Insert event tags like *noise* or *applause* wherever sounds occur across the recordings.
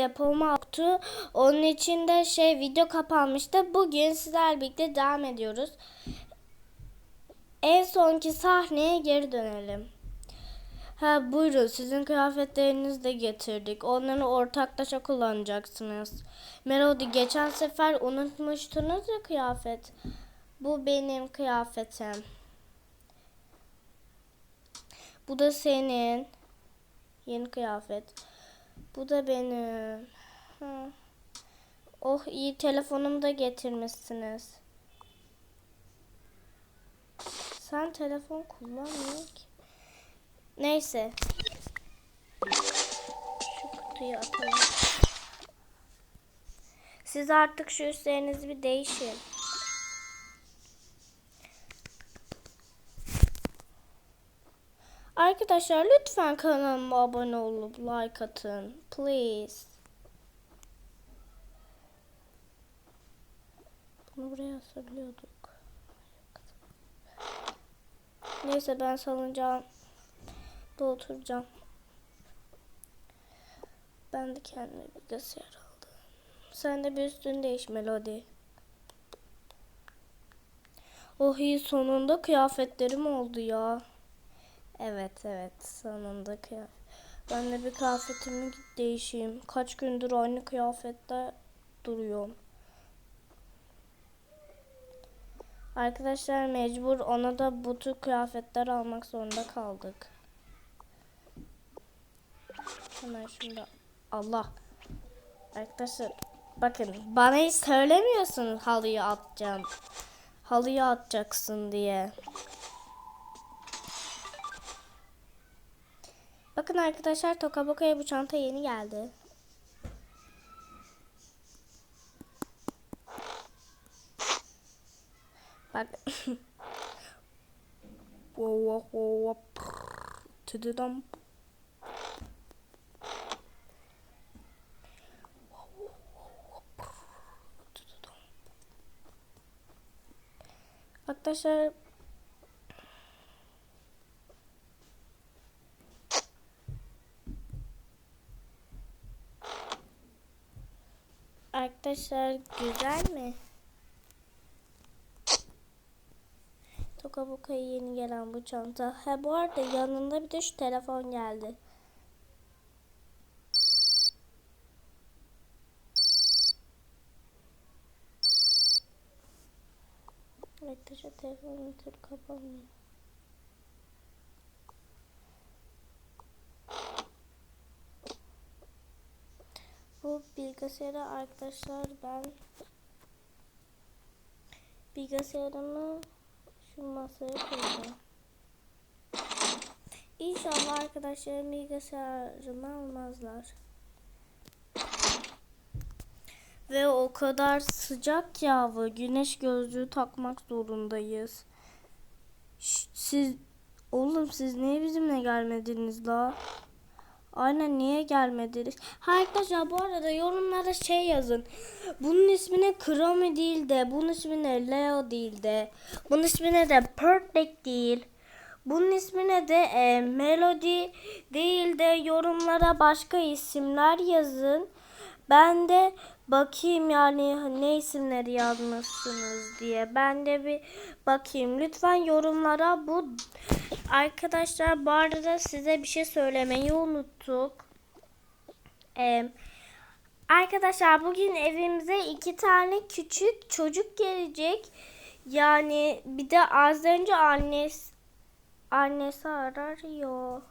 depoma yoktu. Onun için de şey video kapanmıştı. Bugün sizlerle birlikte devam ediyoruz. En sonki sahneye geri dönelim. Ha buyurun sizin kıyafetlerinizi de getirdik. Onları ortaklaşa kullanacaksınız. Melody geçen sefer unutmuştunuz ya kıyafet. Bu benim kıyafetim. Bu da senin. Yeni kıyafet. Bu da benim. Oh iyi telefonumu da getirmişsiniz. Sen telefon kullanmıyor ki. Neyse. Şu kutuyu atalım. Siz artık şu üstlerinizi bir değişin. Arkadaşlar lütfen kanalıma abone olup like atın. Please. Bunu buraya asabiliyorduk. Neyse ben salıncağım da oturacağım. Ben de kendime bilgisayar aldım. Sen de bir üstünü değiş Melody. Oh iyi sonunda kıyafetlerim oldu ya. Evet evet sonunda kıyafet. Ben de bir kıyafetimi değişeyim. Kaç gündür aynı kıyafette duruyorum. Arkadaşlar mecbur ona da bu tür kıyafetler almak zorunda kaldık. Hemen şunu Allah. Arkadaşlar bakın bana hiç söylemiyorsunuz halıyı atacağım. Halıyı atacaksın diye. Bakın arkadaşlar Tokaboka'ya bu çanta yeni geldi. Bak. *laughs* Arkadaşlar Arkadaşlar güzel mi? Tokabuka'ya yeni gelen bu çanta. Ha bu arada yanında bir de şu telefon geldi. Arkadaşlar telefonun tür kapanmıyor. Bu bilgisayara arkadaşlar ben bilgisayarımı şu masaya koyacağım. İnşallah arkadaşlarım bilgisayarımı almazlar. Ve o kadar sıcak ki hava. Güneş gözlüğü takmak zorundayız. Şş, siz oğlum siz niye bizimle gelmediniz la? Aynen niye gelmediniz? Ha arkadaşlar bu arada yorumlara şey yazın. Bunun ismine Chrome değil de, bunun ismine Leo değil de, bunun ismine de Perfect değil. Bunun ismine de e, Melody değil de yorumlara başka isimler yazın. Ben de bakayım yani ne isimleri yazmışsınız diye. Ben de bir bakayım. Lütfen yorumlara bu arkadaşlar bu arada size bir şey söylemeyi unuttuk. Ee, arkadaşlar bugün evimize iki tane küçük çocuk gelecek. Yani bir de az önce annesi annesi arıyor.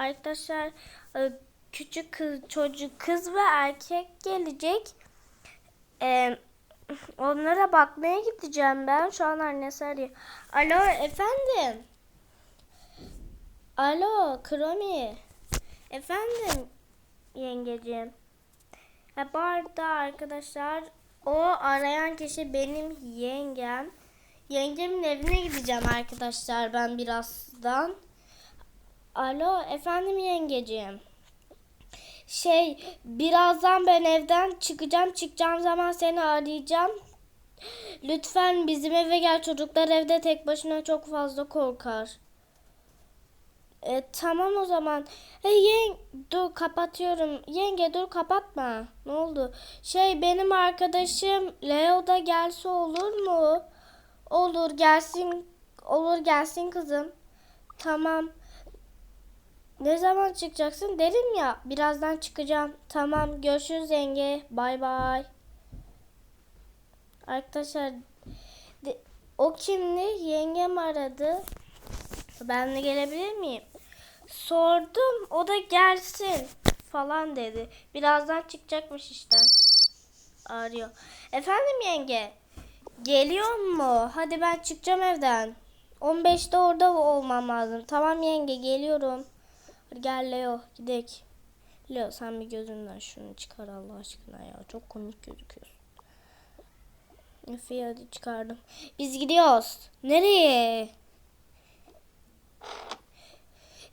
Arkadaşlar e, küçük kız çocuk kız ve erkek gelecek. Ee, onlara bakmaya gideceğim ben. Şu an annesi arıyor. Alo efendim. Alo Kromi. Efendim yengeciğim. Ha, bu arada arkadaşlar o arayan kişi benim yengem. Yengemin evine gideceğim arkadaşlar ben birazdan. Alo efendim yengeciğim. Şey birazdan ben evden çıkacağım. Çıkacağım zaman seni arayacağım. Lütfen bizim eve gel. Çocuklar evde tek başına çok fazla korkar. E, tamam o zaman. Hey yeng dur kapatıyorum. Yenge dur kapatma. Ne oldu? Şey benim arkadaşım Leo da gelse olur mu? Olur gelsin. Olur gelsin kızım. Tamam. Ne zaman çıkacaksın? Dedim ya birazdan çıkacağım. Tamam görüşürüz yenge. Bay bay. Arkadaşlar de- o kimdi? Yengem aradı. Ben de gelebilir miyim? Sordum. O da gelsin falan dedi. Birazdan çıkacakmış işten. Arıyor. Efendim yenge? Geliyor mu? Hadi ben çıkacağım evden. 15'te orada olmam lazım. Tamam yenge geliyorum. Gel Leo gidelim. Leo sen bir gözünden şunu çıkar Allah aşkına ya. Çok komik gözüküyorsun. Efe hadi çıkardım. Biz gidiyoruz. Nereye?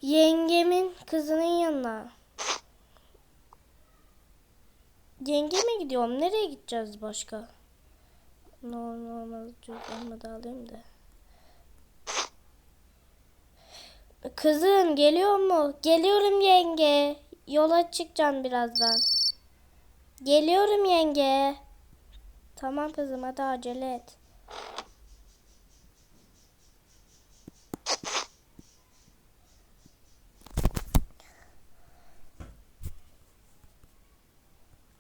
Yengemin kızının yanına. Yenge mi gidiyorum? Nereye gideceğiz başka? Normal cüzdanımı da alayım da. Kızım geliyor mu? Geliyorum yenge. Yola çıkacağım birazdan. Geliyorum yenge. Tamam kızım hadi acele et.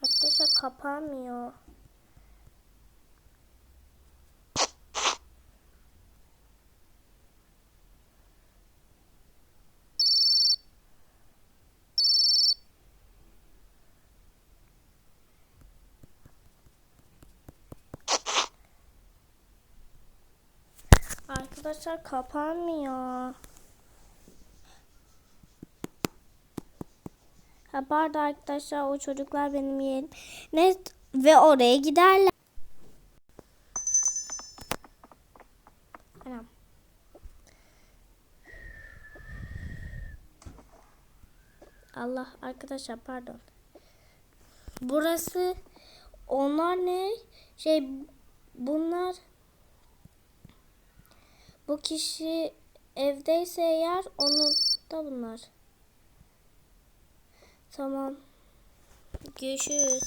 Arkadaşlar kapanmıyor. Arkadaşlar kapanmıyor. Ha pardon arkadaşlar o çocuklar benim yeğenim. Ne ve oraya giderler. Allah arkadaşlar pardon. Burası onlar ne? Şey bunlar bu kişi evdeyse eğer onun da bunlar. Tamam. Görüşürüz.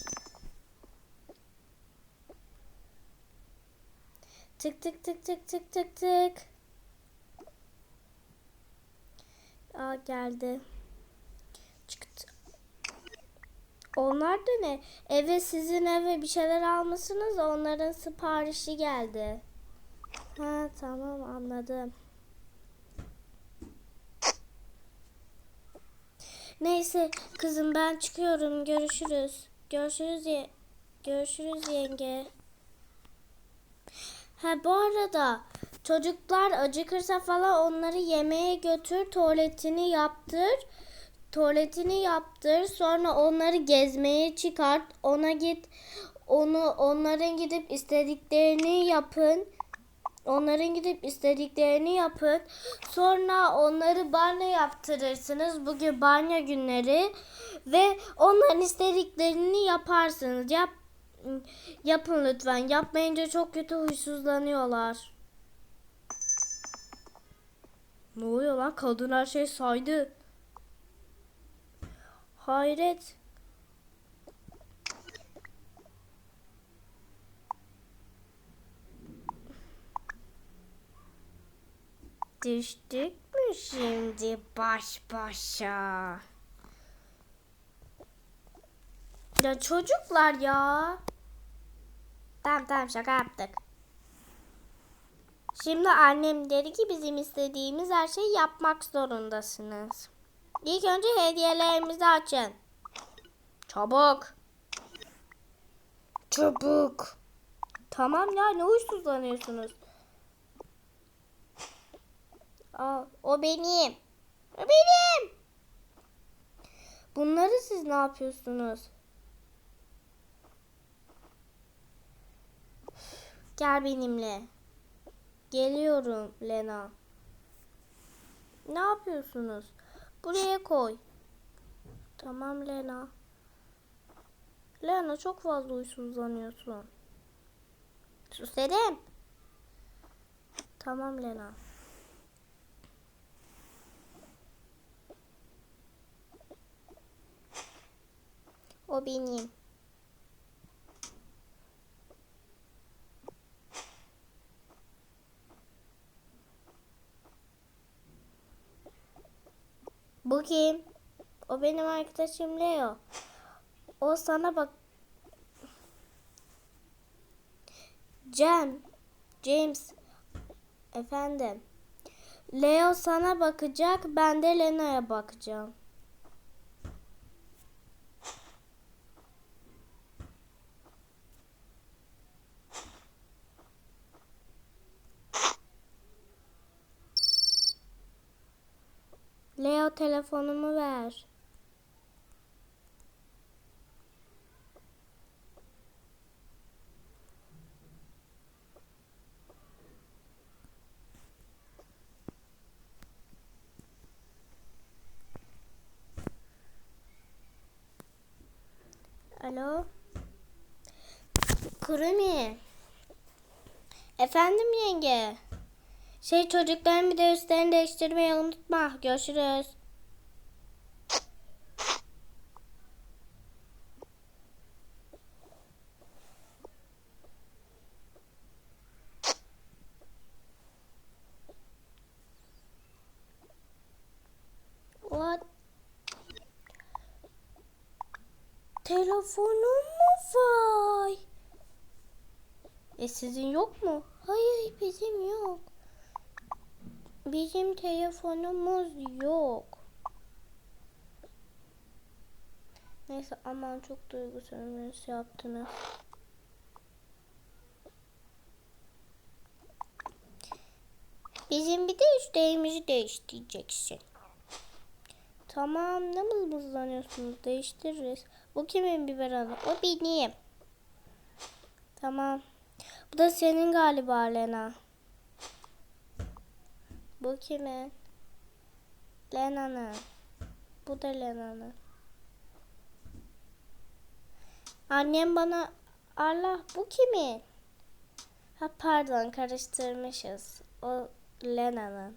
Tık tık tık tık tık tık tık. Aa geldi. Çıktı. Onlar da ne? Eve sizin eve bir şeyler almışsınız onların siparişi geldi. Ha tamam anladım. Neyse kızım ben çıkıyorum. Görüşürüz. Görüşürüz ye Görüşürüz yenge. Ha bu arada çocuklar acıkırsa falan onları yemeğe götür, tuvaletini yaptır. Tuvaletini yaptır. Sonra onları gezmeye çıkart. Ona git. Onu onların gidip istediklerini yapın. Onların gidip istediklerini yapın. Sonra onları banyo yaptırırsınız. Bugün banyo günleri ve onların istediklerini yaparsınız. Yap yapın lütfen. Yapmayınca çok kötü huysuzlanıyorlar. Ne oluyor lan? Kadın her şey saydı. Hayret. Düştük mü şimdi baş başa? Ya çocuklar ya. Tamam tamam şaka yaptık. Şimdi annem dedi ki bizim istediğimiz her şeyi yapmak zorundasınız. İlk önce hediyelerimizi açın. Çabuk. Çabuk. Tamam ya ne huysuzlanıyorsunuz? Aa, o benim. O benim. Bunları siz ne yapıyorsunuz? Gel benimle. Geliyorum Lena. Ne yapıyorsunuz? Buraya koy. Tamam Lena. Lena çok fazla huysuzlanıyorsun. Sus dedim. Tamam Lena. O benim. Bu kim? O benim arkadaşım Leo. O sana bak. Cem. James. Efendim. Leo sana bakacak. Ben de Lena'ya bakacağım. Telefonumu ver. Alo. Kurumi. Efendim yenge. Şey çocukların bir de üstlerini değiştirmeyi unutma. Görüşürüz. E sizin yok mu? Hayır bizim yok. Bizim telefonumuz yok. Neyse aman çok duygusal şey yaptınız. Bizim bir de üstlerimizi değiştireceksin. Tamam ne mızmızlanıyorsunuz değiştiririz. Bu kimin biberonı? O benim. Tamam. Bu da senin galiba Lena. Bu kimin? Lena'nın. Bu da Lena'nın. Annem bana Allah bu kimin? Ha pardon karıştırmışız. O Lena'nın.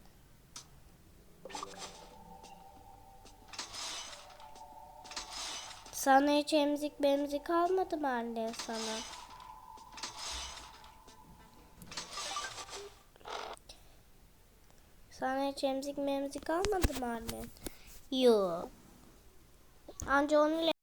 Sana hiç emzik bemzik almadı mı anne sana? Sana hiç emzik memzik almadı mı annen? Yok. Anca onu